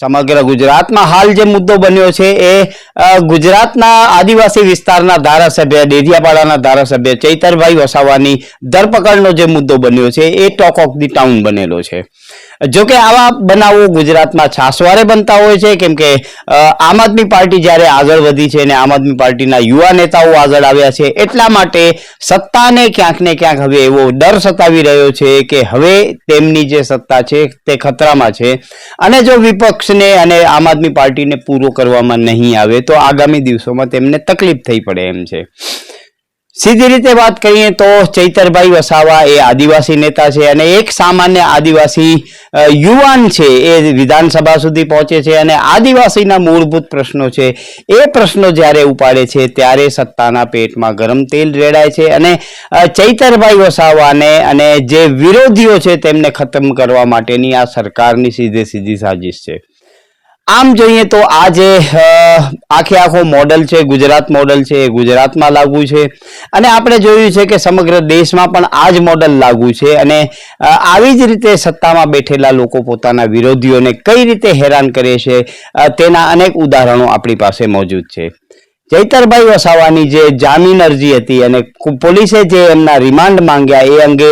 સમગ્ર ગુજરાતમાં હાલ જે મુદ્દો બન્યો છે એ ગુજરાતના આદિવાસી વિસ્તારના ધારાસભ્ય ડેડિયાપાડાના ધારાસભ્ય ચૈતરભાઈ વસાવાની ધરપકડનો જે મુદ્દો બન્યો છે એ ટોક ઓફ ધી ટાઉન બનેલો છે. જો કે આવા બનાવો ગુજરાતમાં છાસવારે બનતા હોય છે, કેમ કે આમ આદમી પાર્ટી જ્યારે આગળ વધી છે અને આમ આદમી પાર્ટીના યુવા નેતાઓ આગળ આવ્યા છે, એટલા માટે સત્તાને ક્યાંક ને ક્યાંક હવે એવો ડર સતાવી રહ્યો છે કે હવે તેમની જે સત્તા છે તે ખતરામાં છે. અને જો વિપક્ષને અને આમ આદમી પાર્ટીને પૂરો કરવામાં નહીં આવે, તો આગામી દિવસોમાં તેમને તકલીફ થઈ પડે એમ છે. સીધી રીતે વાત કરીએ તો ચૈતરભાઈ વસાવા એ આદિવાસી નેતા છે અને એક સામાન્ય આદિવાસી યુવાન છે એ વિધાનસભા સુધી પહોંચે છે અને આદિવાસીના મૂળભૂત પ્રશ્નો છે. એ પ્રશ્નો જ્યારે ઉપાડે છે ત્યારે સત્તાના પેટમાં ગરમ તેલ રેડાય છે અને ચૈતરભાઈ વસાવાને અને જે વિરોધીઓ છે તેમને ખતમ કરવા માટેની આ સરકારની સીધે સીધી સાજિશ છે. આમ જોઈએ તો આ જે આખે આખો મોડલ છે, ગુજરાત મોડલ છે, એ ગુજરાતમાં લાગુ છે. અને આપણે જોયું છે કે સમગ્ર દેશમાં પણ આ જ મોડલ લાગુ છે અને આવી જ રીતે સત્તામાં બેઠેલા લોકો પોતાના વિરોધીઓને કઈ રીતે હેરાન કરે છે તેના અનેક ઉદાહરણો આપણી પાસે મોજૂદ છે. જૈતરભાઈ વસાવાની જે જામીન અરજી હતી અને પોલીસે જે એમના રિમાન્ડ માંગ્યા એ અંગે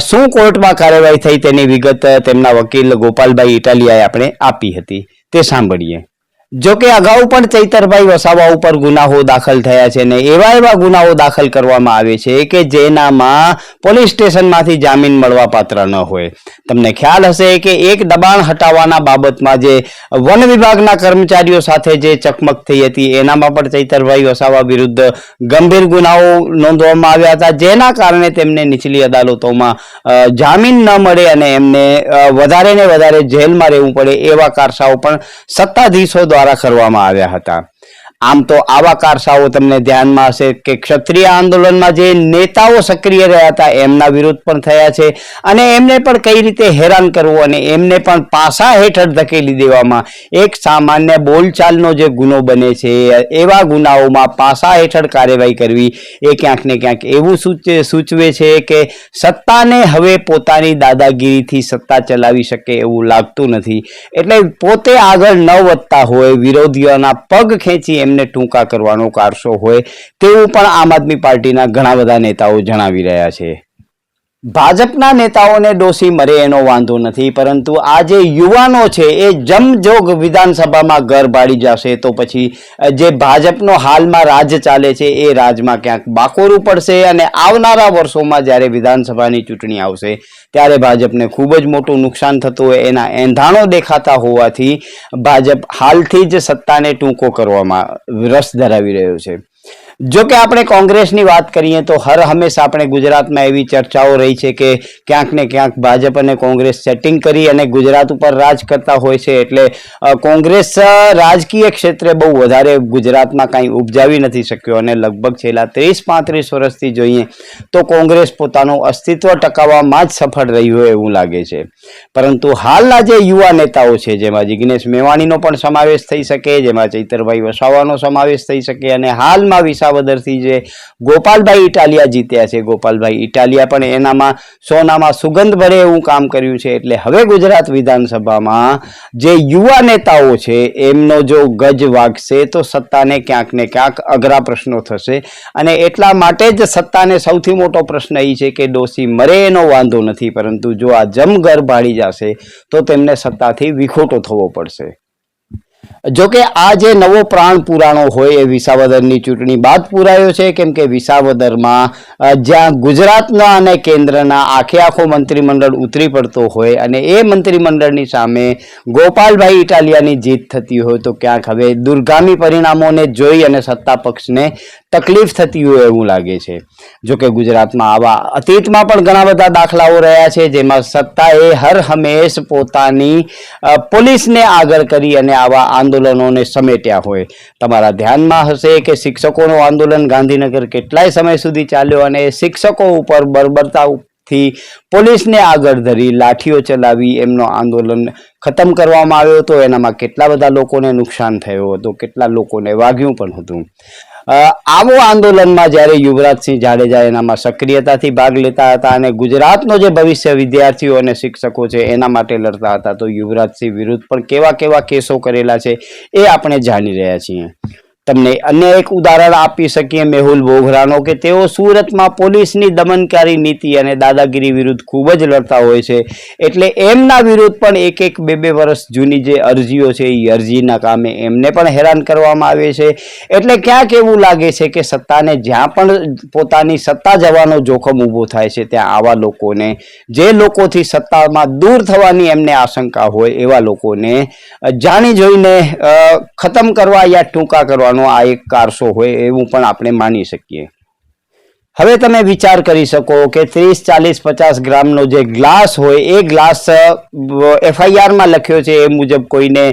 શું કોર્ટમાં કાર્યવાહી થઈ તેની વિગત તેમના વકીલ ગોપાલભાઈ ઇટાલિયાએ આપણે આપી હતી. તે સાંભળીએ. જો કે અગાઉ પણ ચૈતરભાઈ વસાવા ઉપર ગુનાઓ દાખલ થયા છે ને એવા એવા ગુનાઓ દાખલ કરવામાં આવે છે કે જેનામાં પોલીસ સ્ટેશનમાંથી જામીન મળવા પાત્ર ન હોય. તમને ખ્યાલ હશે કે એક દબાણ હટાવવાના બાબતમાં જે વન વિભાગના કર્મચારીઓ સાથે જે ચકમક થઈ હતી, એનામાં પણ ચૈતરભાઈ વસાવા વિરુદ્ધ ગંભીર ગુનાઓ નોંધવામાં આવ્યા હતા, જેના કારણે તેમને નીચલી અદાલતોમાં જામીન ન મળે અને એમને વધારે ને વધારે જેલમાં રહેવું પડે એવા કારસાઓ પણ સત્તાધીશો દ્વારા કરવામાં આવ્યા હતા. આમ તો આવા કારસાઓ તમને ધ્યાનમાં હશે કે ક્ષત્રિય આંદોલનમાં જે નેતાઓ સક્રિય રહ્યા હતા, એમના વિરુદ્ધ પણ થયા છે. અને એમને પણ કઈ રીતે હેરાન કરવું અને એમને પણ પાસા હેઠળ ધકેલી દેવામાં એક સામાન્ય બોલચાલનો જે ગુનો બને છે, એવા ગુનાઓમાં પાસા હેઠળ કાર્યવાહી કરવી એ ક્યાંક ને ક્યાંક એવું સૂચે, સૂચવે છે કે સત્તાને હવે પોતાની દાદાગીરીથી સત્તા ચલાવી શકે એવું લાગતું નથી. એટલે પોતે આગળ ન વધતા હોય, વિરોધીઓના પગ ખેંચી એમને ટૂંકા કરવાનો કારસો હોય તેવું પણ આમ આદમી પાર્ટીના ઘણા બધા નેતાઓ જણાવી રહ્યા છે. ભાજપના નેતાઓને ડોસી મરે એનો વાંધો નથી, પરંતુ આ જે યુવાનો છે એ જમજોગ વિધાનસભામાં ઘર ભાડી જશે. તો પછી જે ભાજપનો હાલમાં રાજ ચાલે છે એ રાજમાં ક્યાંક બાકોરું પડશે અને આવનારા વર્ષોમાં જ્યારે વિધાનસભાની ચૂંટણી આવશે, ત્યારે ભાજપને ખૂબ જ મોટું નુકસાન થતું હોય એના એંધાણો દેખાતા હોવાથી ભાજપ હાલથી જ સત્તાને ટૂંકો કરવામાં રસ ધરાવી રહ્યો છે. જો કે આપણે કોંગ્રેસની વાત કરીએ તો હર હંમેશા આપણે ગુજરાતમાં એવી ચર્ચાઓ રહી છે કે ક્યાંક ને ક્યાંક ભાજપ અને કોંગ્રેસ સેટિંગ કરી અને ગુજરાત ઉપર રાજ કરતા હોય છે. એટલે કોંગ્રેસ રાજકીય ક્ષેત્રે બહુ વધારે ગુજરાતમાં કાંઈ ઉપજાવી નથી શક્યો અને લગભગ છેલ્લા ત્રીસ પાંત્રીસ વર્ષથી જોઈએ તો કોંગ્રેસ પોતાનું અસ્તિત્વ ટકાવવામાં જ સફળ રહ્યું હોય એવું લાગે છે. પરંતુ હાલના જે યુવા નેતાઓ છે, જેમાં જિગ્નેશ મેવાણીનો પણ સમાવેશ થઈ શકે, જેમાં ચૈતરભાઈ વસાવાનો સમાવેશ થઈ શકે અને હાલમાં વિસાવદરથી જે ગોપાલભાઈ ઇટાલિયા જીત્યા છે. ગોપાલભાઈ ઇટાલિયા પણ એનામાં સોનામાં સુગંધ ભરે એવું કામ કર્યું છે. એટલે હવે ગુજરાત વિધાનસભામાં જે યુવા નેતાઓ છે, એમનો જો ગજ વાગશે તો સત્તાને ક્યાંક ને ક્યાંક અઘરા પ્રશ્નો થશે. અને એટલા માટે જ સત્તાને સૌથી મોટો પ્રશ્ન એ છે કે ડોસી મરે એનો વાંધો નથી. પરંતુ જો આ જમઘર ભાડી જશે તો તેમને સત્તાથી વિખોટો થવો પડશે. જો કે આ જે નવો પ્રાણ પુરાણો હોય એ વિસાવદરની ચૂંટણી બાદ પુરાયો છે, કેમ કે વિસાવદરમાં જ્યાં ગુજરાતના અને કેન્દ્રના આખે આખો મંત્રીમંડળ ઉતરી પડતો હોય અને એ મંત્રીમંડળની સામે ગોપાલભાઈ ઇટાલિયાની જીત થતી હોય, તો ક્યાંક હવે દુર્ગામી પરિણામોને જોઈ અને સત્તા પક્ષને તકલીફ થતી હોય એવું લાગે છે. જો કે ગુજરાતમાં આવા અતીતમાં પણ ઘણા બધા દાખલાઓ રહ્યા છે, જેમાં સત્તાએ હર હંમેશ પોતાની પોલીસને આગળ કરી અને આવા આંદોલનોને સમેટ્યા હોય. તમારા ધ્યાનમાં હશે કે શિક્ષકોનું આંદોલન ગાંધીનગર કેટલાય સમય સુધી ચાલ્યો અને શિક્ષકો ઉપર બર્બરતાથી પોલીસને આગળ ધરી લાઠીઓ ચલાવી એમનો આંદોલન ખતમ કરવામાં આવ્યો હતો. એનામાં કેટલા બધા લોકોને નુકસાન થયું હતું, કેટલા લોકોને વાગ્યું પણ હતું. આવો આંદોલનમાં જ્યારે યુવરાજસિંહ જાડેજા એનામાં સક્રિયતાથી ભાગ લેતા હતા અને ગુજરાતનો જે ભવિષ્ય વિદ્યાર્થીઓ અને શિક્ષકો છે એના માટે લડતા હતા, તો યુવરાજસિંહ વિરુદ્ધ પણ કેવા કેવા કેસો કરેલા છે એ આપણે જાણી રહ્યા છીએ. તમને અન્ય એક ઉદાહરણ આપી શકીએ મેહુલ બોઘરાનો કે તેઓ સુરતમાં પોલીસની દમનકારી નીતિ અને દાદાગીરી વિરુદ્ધ ખૂબ જ લડતા હોય છે. એટલે એમના વિરુદ્ધ પણ એક એક બે બે વર્ષ જૂની જે અરજીઓ છે એ અરજીના કામે એમને પણ હેરાન કરવામાં આવે છે. એટલે ક્યાંક એવું લાગે છે કે સત્તાને જ્યાં પણ પોતાની સત્તા જવાનો જોખમ ઊભો થાય છે, ત્યાં આવા લોકોને, જે લોકોથી સત્તામાં દૂર થવાની એમને આશંકા હોય એવા લોકોને જાણી જોઈને ખતમ કરવા યા ટૂંકા કરવાનો આ એક કારસો હોય એવું પણ આપણે માની શકીએ. હવે તમે વિચાર કરી શકો કે ત્રીસ, ચાલીસ, પચાસ ગ્રામનો જે ગ્લાસ હોય, એ ગ્લાસ એફઆઈઆરમાં લખ્યો છે એ મુજબ કોઈને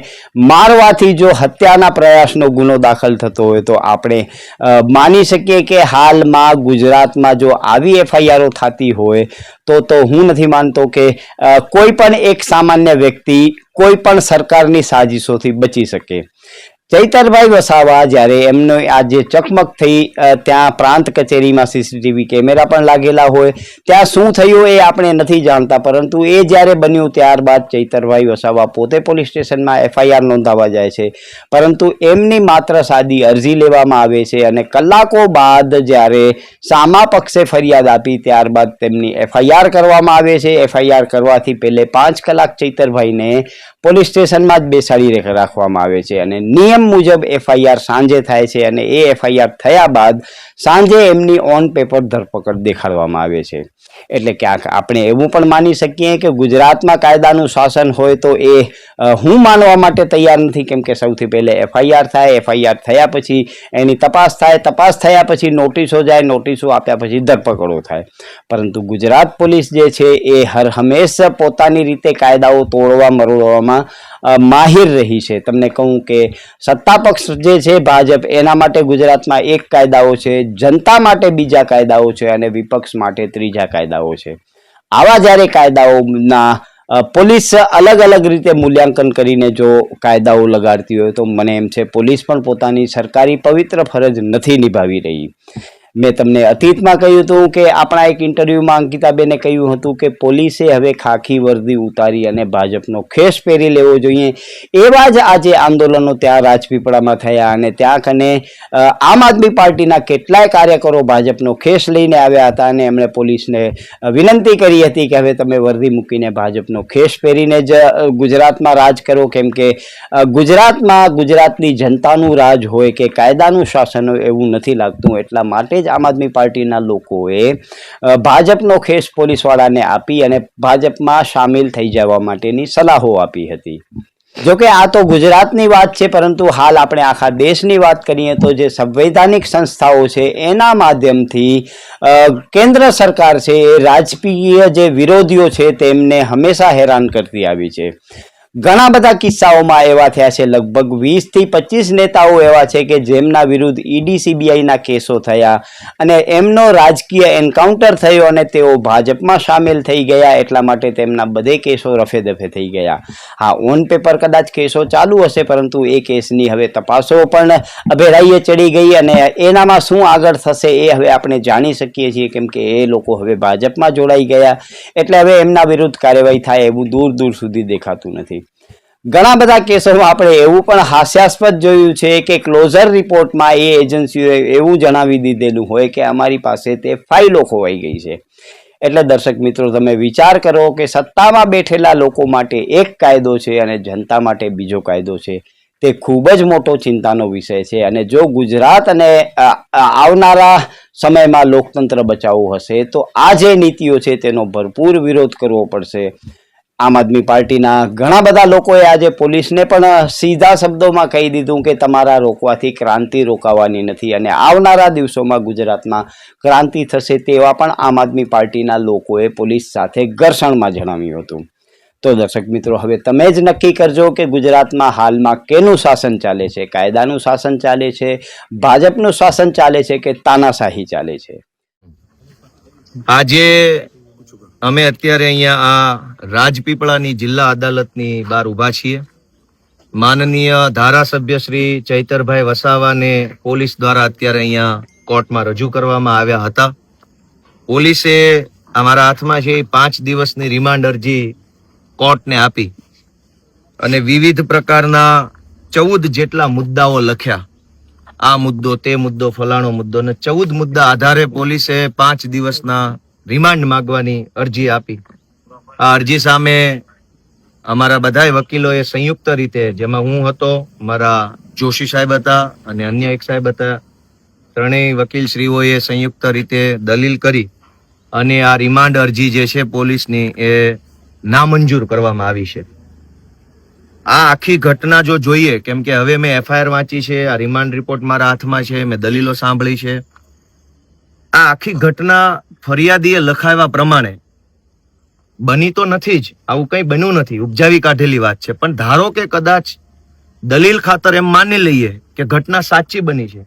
મારવાથી જો હત્યાના પ્રયાસનો ગુનો દાખલ થતો હોય તો આપણે માની શકીએ કે હાલમાં ગુજરાતમાં જો આવી એફઆઈઆરો થતી હોય, તો તો હું નથી માનતો કે કોઈ પણ એક સામાન્ય વ્યક્તિ કોઈ પણ સરકારની સાજિશોથી બચી શકે. ચૈતરભાઈ વસાવા જ્યારે એમનો આ જે ચકમક થઈ ત્યાં પ્રાંત કચેરીમાં સીસીટીવી કેમેરા પણ લાગેલા હોય. ત્યાં શું થયું એ આપણે નથી જાણતા, પરંતુ એ જ્યારે બન્યું ત્યારબાદ ચૈતરભાઈ વસાવા પોતે પોલીસ સ્ટેશનમાં એફઆઈઆર નોંધાવા જાય છે. પરંતુ એમની માત્ર સાદી અરજી લેવામાં આવે છે અને કલાકો બાદ જ્યારે સામા પક્ષે ફરિયાદ આપી ત્યારબાદ તેમની એફઆઈઆર કરવામાં આવે છે. એફઆઈઆર કરવાથી પહેલે પાંચ કલાક ચૈતરભાઈને પોલીસ સ્ટેશનમાં જ બેસાડી રેખ- રાખવામાં આવે છે. અને નિયમ મુજબ એફઆઈઆર સાંજે થાય છે અને એ એફઆઈઆર થયા બાદ સાંજે એમની ઓન પેપર ધરપકડ દેખાડવામાં આવે છે. એટલે ક્યાંક આપણે એવું પણ માની શકીએ કે ગુજરાતમાં કાયદાનું શાસન હોય તો એ હું માનવા માટે તૈયાર નથી, કેમ કે સૌથી પહેલે એફઆઈઆર થાય, એફઆઈઆર થયા પછી એની તપાસ થાય, તપાસ થયા પછી નોટિસો જાય, નોટિસો આપ્યા પછી ધરપકડો થાય. પરંતુ ગુજરાત પોલીસ જે છે એ હર હંમેશ પોતાની રીતે કાયદાઓ તોડવા, મરોડવામાં માહિર રહી છે. તમને કહું કે સત્તા પક્ષ જે છે ભાજપ, એના માટે ગુજરાતમાં એક કાયદાઓ છે, જનતા માટે બીજા કાયદાઓ છે અને વિપક્ષ માટે ત્રીજા કાયદાઓ છે. આવા જ્યારે કાયદાઓના પોલીસ અલગ અલગ રીતે મૂલ્યાંકન કરીને જો કાયદાઓ લગાડતી હોય તો મને એમ છે પોલીસ પણ પોતાની સરકારી પવિત્ર ફરજ નથી નિભાવી રહી. મેં તમને અતીતમાં કહ્યું હતું કે આપણા એક ઇન્ટરવ્યૂમાં અંકિતાબેને કહ્યું હતું કે પોલીસે હવે ખાખી વર્દી ઉતારી અને ભાજપનો ખેસ પહેરી લેવો જોઈએ. એવા જ આજે આંદોલનો ત્યાં રાજપીપળામાં થયા અને ત્યાં કને આમ આદમી પાર્ટીના કેટલાય કાર્યકરો ભાજપનો ખેસ લઈને આવ્યા હતા અને એમણે પોલીસને વિનંતી કરી હતી કે હવે તમે વર્દી મૂકીને ભાજપનો ખેસ પહેરીને જ ગુજરાતમાં રાજ કરો. કેમ કે ગુજરાતમાં ગુજરાતની જનતાનું રાજ હોય કે કાયદાનું શાસન હોય એવું નથી લાગતું. એટલા માટે જ આમ આદમી પાર્ટીના લોકોએ ભાજપનો ખેસ પોલીસવાળાને આપી અને ભાજપમાં સામેલ થઈ જવા માટેની સલાહો આપી હતી. જોકે આ તો ગુજરાતની વાત છે, પરંતુ હાલ આપણે આખા દેશની વાત કરીએ તો જે સંવૈધાનિક સંસ્થાઓ છે, એના માધ્યમથી કેન્દ્ર સરકાર છે રાજકીય જે વિરોધીઓ છે, તેમને હંમેશા હેરાન કરતી આવી છે. ઘણા બધા કિસ્સાઓમાં એવા થયા છે. લગભગ વીસથી પચીસ નેતાઓ એવા છે કે જેમના વિરુદ્ધ ઈડી સીબીઆઈના કેસો થયા અને એમનો રાજકીય એન્કાઉન્ટર થયો અને તેઓ ભાજપમાં સામેલ થઈ ગયા. એટલા માટે તેમના બધે કેસો રફે દફે થઈ ગયા. હા, ઓન પેપર કદાચ કેસો ચાલુ હશે, પરંતુ એ કેસની હવે તપાસો પણ અભેરાઈએ ચડી ગઈ અને એનામાં શું આગળ થશે એ હવે આપણે જાણી શકીએ છીએ, કેમ કે એ લોકો હવે ભાજપમાં જોડાઈ ગયા. એટલે હવે એમના વિરુદ્ધ કાર્યવાહી થાય એવું દૂર દૂર સુધી દેખાતું નથી. ઘણા બધા કેસોમાં આપણે એવું પણ હાસ્યાસ્પદ જોયું છે કે ક્લોઝર રિપોર્ટમાં એ એજન્સીઓએ એવું જણાવી દીધેલું હોય કે અમારી પાસે તે ફાઇલો ખોવાઈ ગઈ છે. એટલે દર્શક મિત્રો, તમે વિચાર કરો કે સત્તામાં બેઠેલા લોકો માટે એક કાયદો છે અને જનતા માટે બીજો કાયદો છે. તે ખૂબ જ મોટો ચિંતાનો વિષય છે અને જો ગુજરાત અને આવનારા સમયમાં લોકતંત્ર બચાવવું હશે તો આ જે નીતિઓ છે તેનો ભરપૂર વિરોધ કરવો પડશે. આમ આદમી પાર્ટીના ઘણા બધા લોકોએ આજે પોલીસને પણ સીધા શબ્દોમાં કહી દીધું કે તમારા રોકવાથી ક્રાંતિ રોકાવાની નથી અને આવનારા દિવસોમાં ગુજરાતમાં ક્રાંતિ થશે તેવા પણ આમ આદમી પાર્ટીના લોકોએ પોલીસ સાથે ઘર્ષણમાં જણાવ્યું હતું. તો દર્શક મિત્રો, હવે તમે જ નક્કી કરજો કે ગુજરાતમાં હાલમાં કેનું શાસન ચાલે છે? કાયદાનું શાસન ચાલે છે? ભાજપનું શાસન ચાલે છે કે તાનાશાહી ચાલે છે? આજે અમે અત્યારે અહીંયા આ રાજપીપળાની જિલ્લા અદાલતની બહાર ઊભા છીએ. માનનીય ધારાસભ્ય શ્રી ચૈતરભાઈ વસાવાને પોલીસ દ્વારા અત્યારે અહીંયા કોર્ટમાં રજૂ કરવામાં આવ્યા હતા. પોલીસે અમારા હાથમાં છે પાંચ દિવસની રિમાન્ડ અરજી કોર્ટને આપી અને વિવિધ પ્રકારના ચૌદ જેટલા મુદ્દાઓ લખ્યા. આ મુદ્દો, તે મુદ્દો, ફલાણો મુદ્દો ને ચૌદ મુદ્દા આધારે પોલીસે પાંચ દિવસના રિમાન્ડ માંગવાની અરજી આપી. આ અરજી સામે અમારા બધાય વકીલોએ સંયુક્ત રીતે, જેમાં હું હતો, મારા જોશી સાહેબ હતા અને અન્ય એક સાહેબ હતા, ત્રણેય વકીલ શ્રીઓએ સંયુક્ત રીતે દલીલ કરી અને આ રિમાન્ડ અરજી જે છે પોલીસની એ નામંજૂર કરવામાં આવી છે. આ આખી ઘટના જો જોઈએ, કેમ કે હવે મેં એફઆઈઆર વાંચી છે, આ રિમાન્ડ રિપોર્ટ મારા હાથમાં છે, મેં દલીલો સાંભળી છે. આ આખી ઘટના ફરિયાદીએ લખાવ્યા પ્રમાણે, બની તો નથી જ, આવું કંઈ બન્યું નથી, ઉપજાવી કાઢેલી વાત છે. પણ ધારો કે કદાચ દલીલ ખાતર એમ માની લઈએ કે ઘટના સાચી બની છે,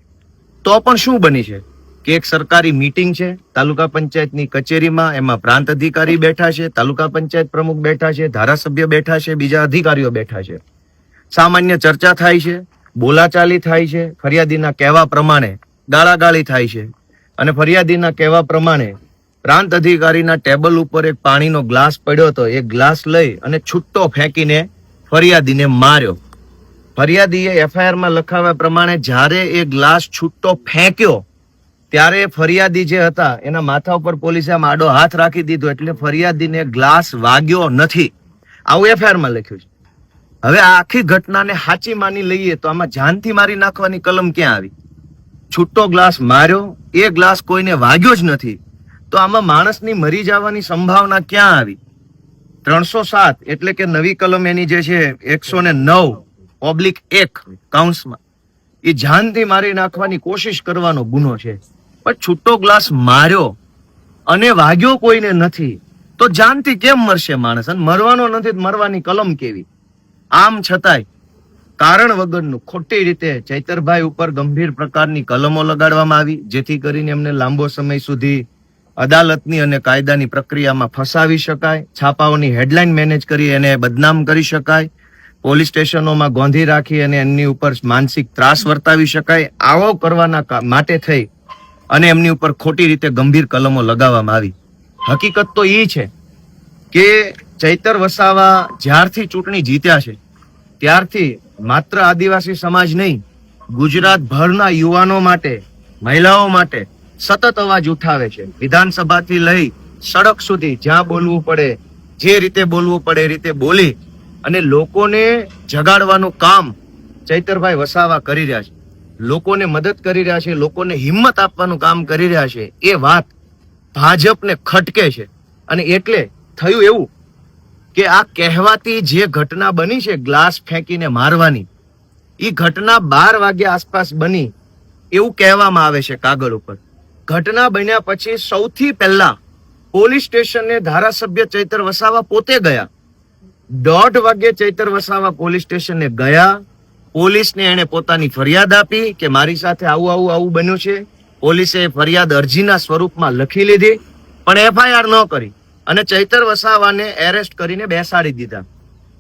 તો પણ શું બની છે? કે એક સરકારી મીટિંગ છે, તાલુકા પંચાયતની કચેરીમાં, એમાં પ્રાંત અધિકારી બેઠા છે, તાલુકા પંચાયત પ્રમુખ બેઠા છે, ધારાસભ્ય બેઠા છે, બીજા અધિકારીઓ બેઠા છે. સામાન્ય ચર્ચા થાય છે, બોલાચાલી થાય છે, ફરિયાદીના કહેવા પ્રમાણે ગાળાગાળી થાય છે. અને ફરિયાદીના કહેવા પ્રમાણે, પ્રાંત અધિકારીના ટેબલ ઉપર એક પાણીનો ગ્લાસ પડ્યો હતો. એ ગ્લાસ લઈ અને છૂટ્ટો ફેંકીને ફરિયાદીને માર્યો. ફરિયાદીએ એફઆઈઆરમાં લખાવ્યા પ્રમાણે જ્યારે એ ગ્લાસ છૂટ્ટો ફેંક્યો, ત્યારે ફરિયાદી જે હતા, એના માથા ઉપર પોલીસે આમ આડો હાથ રાખી દીધો એટલે ફરિયાદીને ગ્લાસ વાગ્યો નથી. આવું એફઆઈઆરમાં લખ્યું છે. હવે આ આખી ઘટનાને સાચી માની લઈએ તો આમાં જાનથી મારી નાખવાની કલમ ક્યાં આવી? છૂટો ગ્લાસ માર્યો, એ ગ્લાસ કોઈને વાગ્યો જ નથી. તો આમાં માણસની મરી જવાની સંભાવના ક્યાં આવી? ત્રણસો સાત એટલે કે નવી કલમ એની જે છે, એકસો ને નવ, ઓબ્લિક એક કાઉન્સમાં. એ જાનથી મારી નાખવાની કોશિશ કરવાનો ગુનો છે. પણ છૂટો ગ્લાસ માર્યો અને વાગ્યો કોઈને નથી, તો જાનથી કેમ મરશે માણસ? અને મરવાનો નથી મરવાની કલમ કેવી? આમ છતાંય કારણ વગરનું ખોટી રીતે ચૈતરભાઈ ઉપર ગંભીર પ્રકારની કલમો લગાડવામાં આવી, જેથી કરીને એમને લાંબો સમય સુધી અદાલતની અને કાયદાની પ્રક્રિયામાં ફસાવી શકાય, છાપાઓની હેડલાઇન મેનેજ કરી એને બદનામ કરી શકાય, પોલીસ સ્ટેશનોમાં ગોંધી રાખી અને એમની ઉપર માનસિક ત્રાસ વર્તાવી શકાય, આવો કરવાના માટે થઈ અને એમની ઉપર ખોટી રીતે ગંભીર કલમો લગાવવામાં આવી. હકીકત તો એ છે કે ચૈતર વસાવા જ્યારથી ચૂંટણી જીત્યા છે, ત્યારથી માત્ર આદિવાસી સમાજ નહીં ગુજરાત ભરના યુવાનો માટે, મહિલાઓ માટે સતત અવાજ ઉઠાવે છે. વિધાનસભાથી લઈ સડક સુધી જ્યાં બોલવું પડે, જે રીતે બોલવું પડે એ રીતે બોલી અને લોકોને જગાડવાનું કામ ચૈતરભાઈ વસાવા કરી રહ્યા છે. લોકોને મદદ કરી રહ્યા છે, લોકોને હિંમત આપવાનું કામ કરી રહ્યા છે. એ વાત ભાજપને ખટકે છે. અને એટલે થયું એવું કે આ કહેવાતી જે ઘટના બની છે ગ્લાસ ફેંકીને મારવાની એ ઘટના બાર વાગ્યા આસપાસ બની એવું કહેવામાં આવે છે કાગળ ઉપર. ઘટના બન્યા પછી સૌથી પહેલા પોલીસ સ્ટેશને ધારાસભ્ય ચૈતર વસાવા પોતે ગયા. દોઢ વાગે ચૈતર વસાવા પોલીસ સ્ટેશને ગયા. પોલીસને એણે પોતાની ફરિયાદ આપી કે મારી સાથે આવું આવું આવું બન્યું છે. પોલીસે ફરિયાદ અરજીના સ્વરૂપમાં લખી લીધી, પણ એફઆઈઆર ન કરી. અને ચૈતર વસાવાને એરેસ્ટ કરીને બેસાડી દીધા.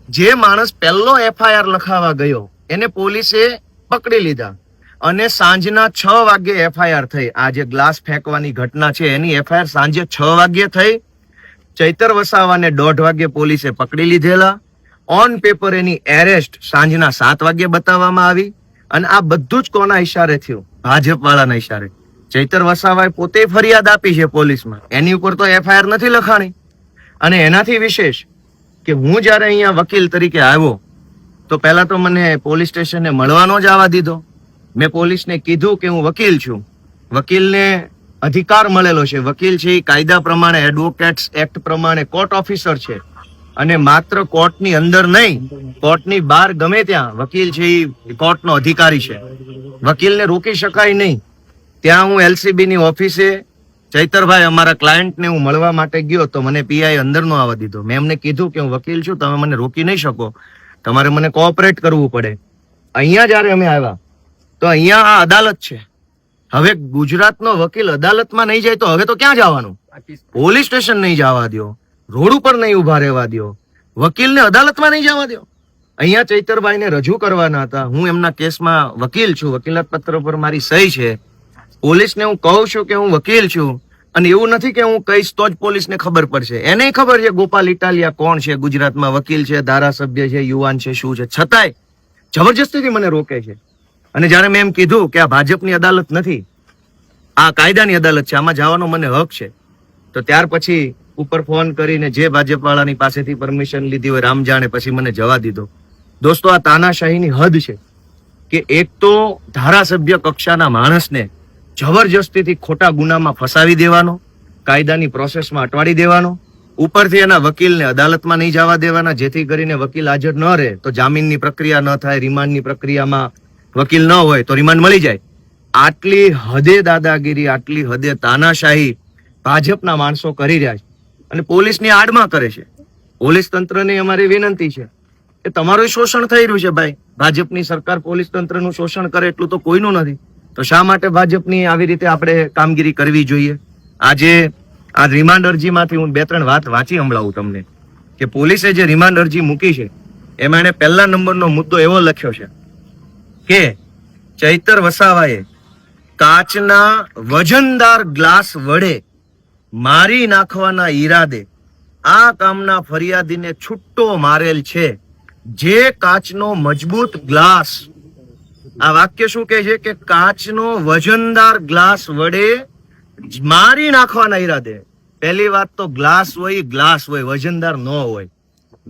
જે માણસ પહેલો એફઆઈઆર લખાવા ગયો, એને પોલીસે પકડી લીધા. અને સાંજના છ વાગ્યે એફઆઈઆર થઈ. આ જે ગ્લાસ ફેંકવાની ઘટના છે, એની એફઆઈઆર સાંજે છ વાગ્યે થઈ. ચૈતર વસાવાને દોઢ વાગ્યે પોલીસે પકડી લીધેલા. ઓન પેપર એની એરેસ્ટ સાંજના સાત વાગ્યે બતાવવામાં આવી. અને આ બધું જ કોના ઇશારે થયું? ભાજપ વાળાના ઈશારે. ચૈતર વસાવાએ પોતે ફરિયાદ આપી છે પોલીસમાં. એની ઉપર તો એફઆઈઆર નથી લખાણી. અને એનાથી વિશેષ કે હું જ્યારે અહીંયા વકીલ તરીકે આવ્યો, તો પહેલાં તો મને પોલીસ સ્ટેશને મળવાનો જ આવવા દીધો. મેં પોલીસને કીધું કે હું વકીલ છું. વકીલને અધિકાર મળેલો છે. વકીલ છે એ કાયદા પ્રમાણે એડવોકેટ્સ એક્ટ પ્રમાણે કોર્ટ ઓફિસર છે. અને માત્ર કોર્ટની અંદર નહીં કોર્ટની બહાર ગમે ત્યાં વકીલ છે એ કોર્ટનો અધિકારી છે. વકીલને રોકી શકાય નહીં. ત્યાં હું એલસીબીની ઓફિસે ચૈતરભાઈ અમારા ક્લાયન્ટને હું મળવા માટે ગયો તો મને પીઆઈ અંદર નો આવવા દીધો. મેં એમને કીધું કે હું વકીલ છું, તમે મને રોકી નહીં શકો. તમારે મને કોઓપરેટ કરવું પડે. અહીંયા જ્યારે અમે આવ્યા, તો અહીંયા આ અદાલત છે. હવે ગુજરાતનો વકીલ અદાલતમાં નહીં જાય તો હવે તો ક્યાં જવાનું? પોલીસ સ્ટેશન નહીં જવા દો રોડ ઉપર નહીં ઊભા રહેવા દો વકીલને અદાલતમાં નહીં જવા દો અહીંયા ચૈતરભાઈને રજૂ કરવાના હતા. હું એમના કેસમાં વકીલ છું. વકીલાત પત્ર પર મારી સહી છે. પોલીસને હું કહું છું કે હું વકીલ છું અને એવું નથી કે હું કહીશ તો જ પોલીસને ખબર પડશે. એને ખબર છે ગોપાલ ઇટાલિયા કોણ છે, ગુજરાતમાં વકીલ છે, ધારાસભ્ય છે, યુવાન છે, શું છે. છતાંય જબરજસ્તીથી મને રોકે છે. અને જ્યારે મેં એમ કીધું કે આ ભાજપની અદાલત નથી, આ કાયદાની અદાલત છે, આમાં જવાનો મને હક છે, તો ત્યાર પછી ઉપર ફોન કરીને જે ભાજપ વાળાની પાસેથી પરમિશન લીધી હોય રામ જાણે પછી મને જવા દીધો. દોસ્તો, આ તાનાશાહીની હદ છે કે એક તો ધારાસભ્ય કક્ષાના માણસને જબરજસ્તીથી ખોટા ગુનામાં ફસાવી દેવાનો, કાયદાની પ્રોસેસમાં અટવાડી દેવાનો, ઉપરથી એના વકીલને અદાલતમાં નહીં જવા દેવાના, જેથી કરીને વકીલ હાજર ન રહે, તો જામીનની પ્રક્રિયા ન થાય, રિમાન્ડની પ્રક્રિયામાં વકીલ ન હોય, તો રિમાન્ડ મળી જાય. આટલી હદે દાદાગીરી, આટલી હદે તાનાશાહી ભાજપના માણસો કરી રહ્યા છે. અને પોલીસની આડમાં કરે છે. પોલીસ તંત્રને અમારી વિનંતી છે કે તમારું શોષણ થઈ રહ્યું છે ભાઈ. ભાજપની સરકાર પોલીસ તંત્રનું શોષણ કરે એટલું તો કોઈનું નથી. તો શા માટે ભાજપની આવી રીતે આપણે કામગીરી કરવી જોઈએ? આજે આ રિમાન્ડ અરજીમાંથી હું બે ત્રણ વાત વાંચી સંભળાવું તમને કે પોલીસે જે રિમાન્ડ અરજી મૂકી છે, એમાં એને પહેલા નંબરનો મુદ્દો એવો લખ્યો છે કે ચૈતર વસાવાએ કાચના વજનદાર ગ્લાસ વડે મારી નાખવાના ઈરાદે આ કામના ફરિયાદીને છુટ્ટો મારેલ છે. જે કાચનો મજબૂત ગ્લાસ આ વાક્ય શું કહે છે કે કાચનો વજનદાર ગ્લાસ વડે મારી નાખવાના ઈરાદે. પહેલી વાત તો ગ્લાસ હોય ગ્લાસ હોય, વજનદાર ન હોય.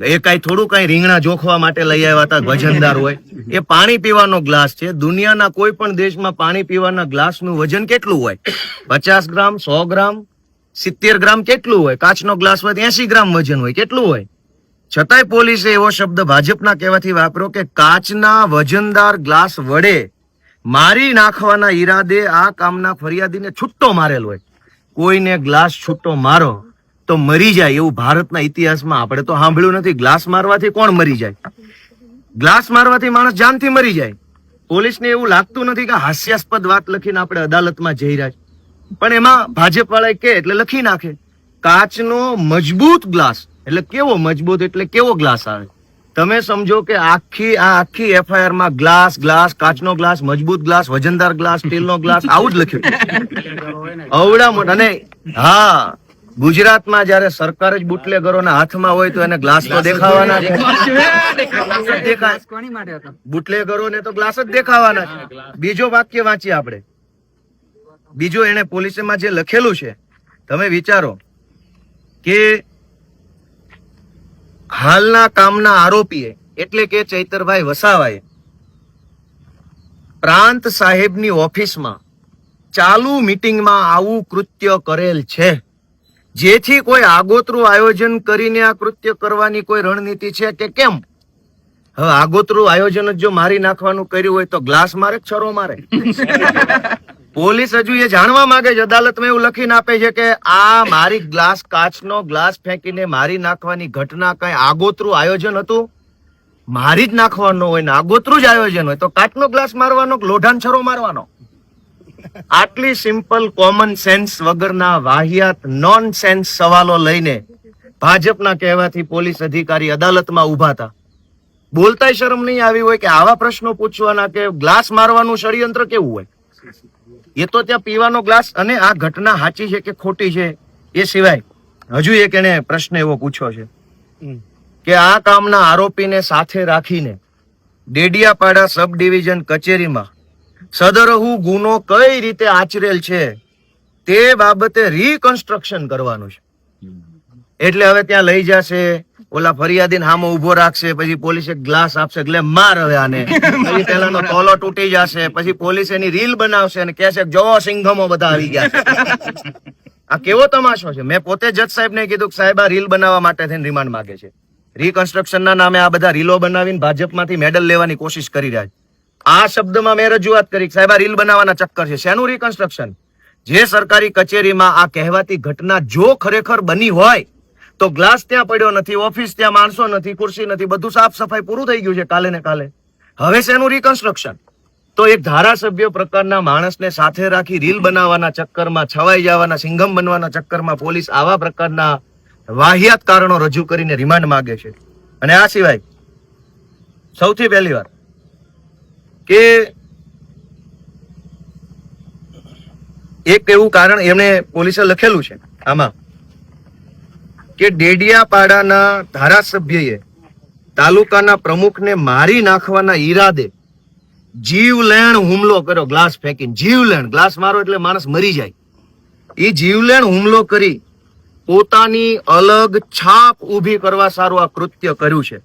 એ કઈ થોડું કઈ રીંગણા જોખવા માટે લઈ આવ્યા હતા, વજનદાર હોય. એ પાણી પીવાનો ગ્લાસ છે. દુનિયાના કોઈ પણ દેશમાં પાણી પીવાના ગ્લાસનું વજન કેટલું હોય? પચાસ ગ્રામ, સો ગ્રામ, સિત્તેર ગ્રામ કેટલું હોય? કાચનો ગ્લાસ હોય એસી ગ્રામ વજન હોય. કેટલું હોય? છતાંય પોલીસે એવો શબ્દ ભાજપના કહેવાથી વાપર્યો કે કાચના વજનદાર ગ્લાસ વડે મારી નાખવાના ઈરાદે આ કામના ફરિયાદીને છૂટો મારેલો હોય. કોઈને ગ્લાસ છૂટ્ટો મારો તો મરી જાય એવું ભારતના ઇતિહાસમાં આપણે તો સાંભળ્યું નથી. ગ્લાસ મારવાથી કોણ મરી જાય? ગ્લાસ મારવાથી માણસ જાનથી મરી જાય. પોલીસને એવું લાગતું નથી કે હાસ્યાસ્પદ વાત લખીને આપણે અદાલતમાં જઈ રહ્યા પણ એમાં ભાજપ વાળા કે એટલે લખી નાખે, કાચનો મજબૂત ગ્લાસ એટલે કેવો મજબૂત, એટલે કેવો ગ્લાસ આવે? તમે સમજો કે આખી, આ આખી એફઆઈઆરમાં ગ્લાસ ગ્લાસ, કાચનો ગ્લાસ, મજબૂત ગ્લાસ, વજનદાર ગ્લાસ, સ્ટીલનો ગ્લાસ, આવું જ લખ્યું અવડા મોટા, અને હા, ગુજરાતમાં જયારે સરકાર જ બુટલેગરોના હાથમાં હોય તો એને ગ્લાસ તો દેખાવાના બુટલેગરોને તો ગ્લાસ જ દેખાવાના બીજો વાક્ય વાંચીએ આપણે. બીજો એને પોલીસમાં જે લખેલું છે, તમે વિચારો કે હાલના કામના આરોપીએ એટલે કે ચૈતરભાઈ વસાવાએ પ્રાંત સાહેબની ઓફિસમાં ચાલુ મીટિંગમાં આવું કૃત્ય કરેલ છે. જેથી કોઈ આગોતરું આયોજન કરીને આ કૃત્ય કરવાની કોઈ રણનીતિ છે કે કેમ? હવે આગોતરું આયોજન જ જો મારી નાખવાનું કર્યું હોય તો ગ્લાસ મારે છરો મારે? પોલીસ હજુ એ જાણવા માંગે છે, અદાલતમાં એવું લખીને આપે છે કે આ મારી ગ્લાસ કાચનો ગ્લાસ ફેંકીને મારી નાખવાની ઘટના કઈ આગોતરું આયોજન હતું? મારી જ નાખવાનો હોય ને આગોતરું જ આયોજન હોય, તો કાચનો ગ્લાસ મારવાનો લોઢાન છરો મારવાનો? આટલી સિમ્પલ કોમન સેન્સ વગરના વાહિયાત નોન સેન્સ સવાલો લઈને ભાજપના કહેવાથી પોલીસ અધિકારી અદાલતમાં ઊભા હતા. બોલતાય શરમ નહીં આવી હોય કે આવા પ્રશ્નો પૂછવાના કે ગ્લાસ મારવાનું ષડયંત્ર કેવું હોય? એ તો ત્યાં પીવાનો ગ્લાસ અને આ ઘટના સાચી છે કે ખોટી છે? એ સિવાય હજુ એક એને પ્રશ્ન એવો પૂછ્યો છે કે આ કામના આરોપીને સાથે રાખીને ડેડિયાપાડા સબ ડિવિઝન કચેરીમાં સદરહુ ગુનો કઈ રીતે આચરેલ છે તે બાબતે રીકન્સ્ટ્રક્શન કરવાનું છે. એટલે હવે ત્યાં લઈ જશે ઓલા ફરિયાદીને હામો ઊભો રાખશે પછી પોલીસ ગ્લાસ આપશે એટલે માર હવે આને. પછી પેલાનો તોલો તૂટી જશે પછી પોલીસ એની રીલ બનાવશે અને કહેશે જોવો સિંઘમો બધા આવી ગયા આ કેવો તમાશો છે? મેં પોતે જજ સાહેબને કીધું કે સાહેબ આ રીલ બનાવવા માટે થઈને રિમાન્ડ માંગે છે. રિકન્સ્ટ્રક્શનના નામે આ બધા રીલો બનાવીને ભાજપમાંથી મેડલ લેવાની કોશિશ કરી રહ્યા છે. આ શબ્દમાં મેં રજૂઆત કરી સાહેબ આ રીલ બનાવવાના ચક્કર છે. શેનું રિકન્સ્ટ્રક્શન જે સરકારી કચેરીમાં આ કહેવાતી ઘટના જો ખરેખર બની હોય તો ગ્લાસ ત્યાં પડ્યો નથી ઓફિસ ત્યાં માણસો નથી, ખુરશી નથી, બધું સાફ સફાઈ પૂરું થઈ ગયું છે કાલે ને કાલે. હવે શેનું રિકન્સ્ટ્રક્શન તો એક ધારાસભ્ય પ્રકારના માણસને સાથે રાખી રીલ બનાવવાના ચક્કરમાં, છવાઈ જવાના સિંઘમ બનવાના ચક્કરમાં પોલીસ આવા પ્રકારના વાહિયાત કારણો રજૂ કરીને રિમાન્ડ માગે છે. અને આ સિવાય સૌથી પહેલી વાર કે એક એવું કારણ એમણે પોલીસે લખેલું છે. આમાં કે ડેડિયાપાડાના ધારાસભ્યએ તાલુકાના પ્રમુખને મારી નાખવાના ઈરાદે જીવલેણ હુમલો કર્યો, ગ્લાસ ફેંકીને. જીવલેણ, ગ્લાસ મારો એટલે માણસ મરી જાય. એ જીવલેણ હુમલો કરી પોતાની અલગ છાપ ઊભી કરવા સારું આ કૃત્ય કર્યું છે.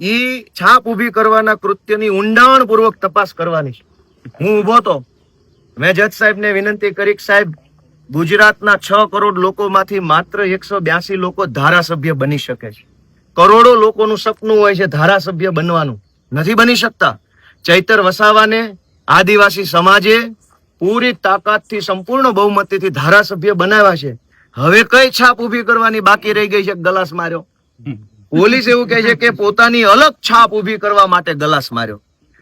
એ છાપ ઊભી કરવાના કૃત્યની ઊંડાણપૂર્વક તપાસ કરવાની છે. હું ઊભો તો, મેં જજ સાહેબને વિનંતી કરી સાહેબ ગુજરાતના છ કરોડ લોકોમાંથી માત્ર એકસો બ્યાસી લોકો ધારાસભ્ય બની શકે છે. કરોડો લોકોનું સપનું હોય છે ધારાસભ્ય બનવાનું. નથી બની શકતા. ચૈતર વસાવાને આદિવાસી સમાજે પૂરી તાકાતથી સંપૂર્ણ બહુમતીથી ધારાસભ્ય બનાવ્યા છે. હવે કઈ છાપ ઊભી કરવાની બાકી રહી ગઈ છે? ગલાસ માર્યો. પોલીસ એવું કહે છે કે પોતાની અલગ છાપ ઊભી કરવા માટે ગલાસ માર્યો.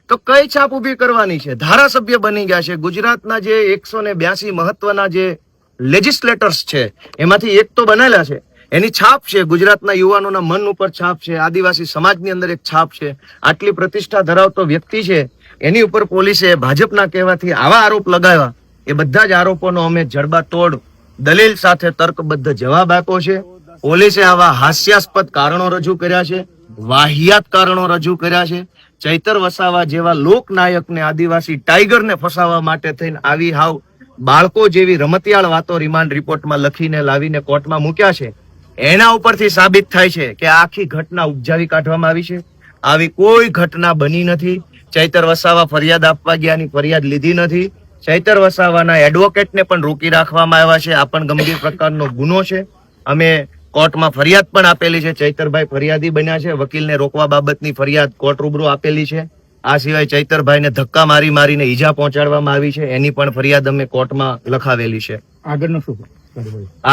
તો કઈ છાપ ઊભી કરવાની છે? ધારાસભ્ય બની ગયા છે. ગુજરાતના જે એકસો ને બ્યાસી મહત્વના જે લેજિસ્લેટર્સ છે. એમાંથી એક તો બનેલા છે. એની છાપ છે. ગુજરાતના યુવાનોના મન ઉપર છાપ છે. આદિવાસી સમાજની અંદર એક છાપ છે. આટલી પ્રતિષ્ઠા ધરાવતો વ્યક્તિ છે. એની ઉપર પોલીસે ભાજપના કહેવાથી આવા આરોપ લગાવ્યા. એ બધા જ આરોપોનો અમે જડબાતોડ દલીલ સાથે તર્કબદ્ધ જવાબ આપ્યો છે. પોલીસે આવા હાસ્યાસ્પદ કારણો રજૂ કર્યા છે. વાહિયાત કારણો રજૂ કર્યા છે. ચૈતર વસાવા જેવા લોકનાયકને આદિવાસી ટાઈગરને ફસાવવા માટે થઈને આવી હાવ બાળકો જેવી રમતિયાળ વાતો રિમાન્ડ રિપોર્ટમાં લખીને લાવીને કોર્ટમાં મૂક્યા છે, એના ઉપરથી સાબિત થાય છે કે આખી ઘટના ઉપજાવી કાઢવામાં આવી છે. આવી કોઈ ઘટના બની નથી. ચૈતર વસાવા ફરિયાદ આપવા ગયાની ફરિયાદ લીધી નથી. ચૈતર વસાવાના એડવોકેટને પણ રોકી રાખવામાં આવ્યા છે. આ પણ ગંભીર પ્રકારનો ગુનો છે. અમે કોર્ટમાં ફરિયાદ પણ આપેલી છે. ચૈતરભાઈ ફરિયાદી બન્યા છે. વકીલને રોકવા બાબતની ફરિયાદ કોર્ટ રૂબરૂ આપેલી છે. આ સિવાય ચૈતરભાઈને ધક્કા મારી મારીને ઈજા પહોંચાડવામાં આવી છે. એની પણ ફરિયાદ અમે કોર્ટમાં લખાવેલી છે. આગળનું શું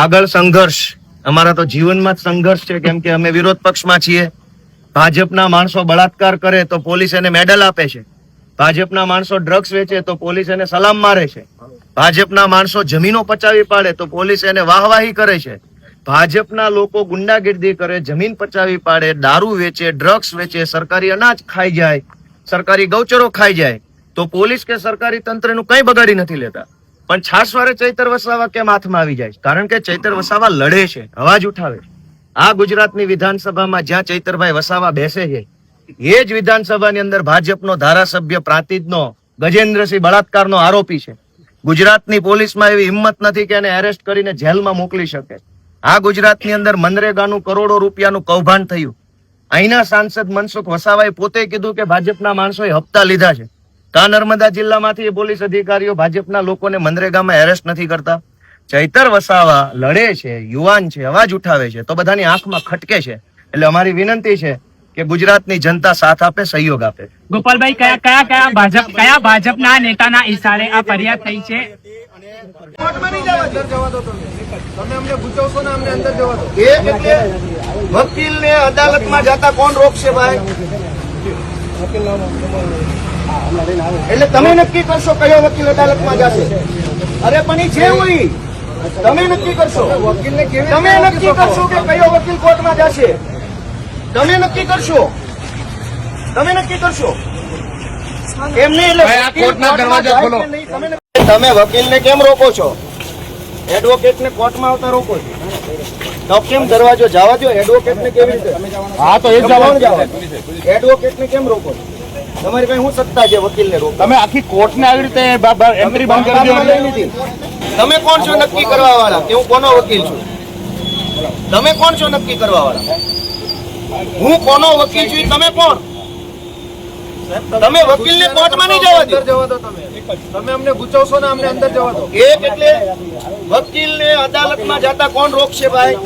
આગળ સંઘર્ષ. અમારા તો જીવનમાં જ સંઘર્ષ છે કેમ કે અમે વિરોધ પક્ષમાં છીએ. ભાજપના માણસો બળાત્કાર કરે તો પોલીસ એને મેડલ આપે છે. ભાજપના માણસો ડ્રગ્સ વેચે તો પોલીસ એને સલામ મારે છે. ભાજપના માણસો જમીનો પચાવી પાડે તો પોલીસ એને વાહવાહી કરે છે. ભાજપના લોકો ગુંડાગીર્દી કરે જમીન પચાવી પાડે દારૂ વેચે ડ્રગ્સ વેચે સરકારી અનાજ ખાઈ જાય. સરકારી ગૌચરો ખાઈ જાય, તો પોલીસ કે સરકારી તંત્રનું કંઈ બગાડી નથી લેતા. પણ છાસવારે ચૈતર વસાવા કેમ હાથમાં આવી જાય કારણ કે ચૈતર વસાવા લડે છે, અવાજ ઉઠાવે આ ગુજરાતની વિધાનસભામાં જ્યાં ચૈતરભાઈ વસાવા બેસે છે, એ જ વિધાનસભાની અંદર ભાજપનો ધારાસભ્ય પ્રાંતિજનો ગજેન્દ્રસિંહ બળાત્કારનો આરોપી છે. ગુજરાતની પોલીસમાં એવી હિંમત નથી કે એને એરેસ્ટ કરીને જેલમાં મોકલી શકે. આ ગુજરાતની અંદર મનરેગાનું કરોડો રૂપિયાનું કૌભાંડ થયું. અહીંના સાંસદ મનસુખ વસાવાએ પોતે કીધું કે ભાજપના માણસોએ હપ્તા લીધા છે. કા નર્મદા જિલ્લામાંથી પોલીસ અધિકારીઓ ભાજપના લોકોને મનરેગામાં એરેસ્ટ નથી કરતા. ચૈતર વસાવા લડે છે, યુવાન છે, અવાજ ઉઠાવે છે, તો બધાની આંખમાં ખટકે છે. એટલે અમારી વિનંતી છે કે ગુજરાતની જનતા સાથ આપે, સહયોગ આપે. ગોપાલભાઈ, કયા કયા કયા ભાજપ કયા ભાજપના નેતાના ઈશારે આ ફરિયાદ થઈ છે? એ એટલે વકીલને અદાલતમાં જતા કોણ રોકશે ભાઈ એટલે તમે નક્કી કરશો કયો વકીલ અદાલતમાં જશે? અરે પણ એ છે હોય તમે નક્કી કરશો. વકીલને તમે નક્કી કરશો. કે કયો વકીલ કોર્ટમાં જશે તમે નક્કી કરશો તમે નક્કી કરશો એમને નહીં? એટલે વકીલ દરવાજા જાય તમે વકીલને કેમ રોકો છો? એડવોકેટને કોર્ટમાં આવતા રોકો છો. તો કેમ દરવાજો જવા દો એડવોકેટને કેવી રીતે? હા તો એ જવાનું એડવોકેટને કેમ રોકો છો? તમારી પાસે હું સત્તા છે વકીલને રોકો તમે આખી કોર્ટને આવી રીતે એન્ટ્રી બંધ કરી તમે કોણ છો નક્કી કરવા વાળા કે હું કોનો વકીલ છું? તમે કોણ છો નક્કી કરવા વાળા હું કોનો વકીલ છું? તમે કોણ? તમે વકીલને કોર્ટમાં નહીં જવા દો. તમે. અમને ગુચવશો ને અમને અંદર જવા દો. એક એટલે વકીલને અદાલતમાં જતા કોણ રોકશે ભાઈ?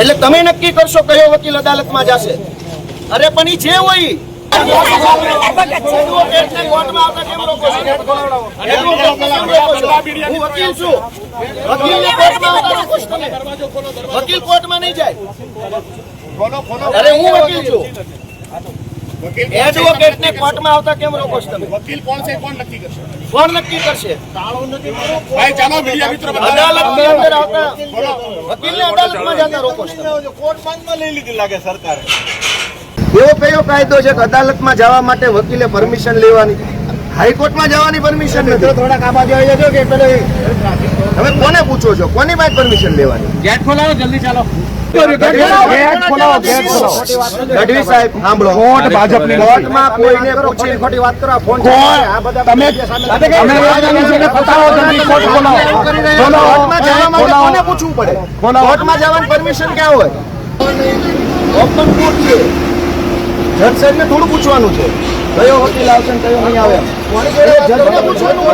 એટલે તમે નક્કી કરશો કયો વકીલ અદાલતમાં જશે? અરે પણ ઈ હોય છો? એડવોકેટને કેમ રોકો છો? હું વકીલ છું. વકીલને કોર્ટમાં આવતા રોકો છો તમે? વકીલ કોર્ટમાં નહીં જાય. અરે હું વકીલ છું. એડવોકેટ ને કોર્ટમાં આવતા કેમ રોકો છો તમે? વકીલ કોણ છે? કોણ નક્કી કરશે? કોણ નક્કી કરશે? ભાઈ ચાલો મીડિયા મિત્રો અદાલતની અંદર આવતા વકીલને અદાલતમાં જતા રોકો છો તમે. કોર્ટમાં લઈ લીધી લાગે સરકારે. એવો કયો કાયદો છે કે અદાલતમાં જવા માટે વકીલે પરમિશન લેવાની? હાઈકોર્ટમાં જવાની પરમિશન નથી. થોડા કાબા જોઈ જજો કે પેલો તમે કોને પૂછો છો? કોની પાસે પરમિશન લેવાની? ગેટ ખોલાવો જલ્દી ચાલો. ગઢવી સાહેબ સાંભળો. કોર્ટ ભાજપની કોર્ટમાં કોઈને પૂછી ખોટી વાત કરો. ફોન તમે કોર્ટમાં જવા માટે કોને પૂછવું પડે કોર્ટમાં જવાની પરમિશન ક્યાં હોય? ઓપન કોર્ટ છે. જજ સાહેબને થોડું પૂછવાનું છે. કયો વકીલ આવશે કયો નહીં આવે જજને પૂછવાનું.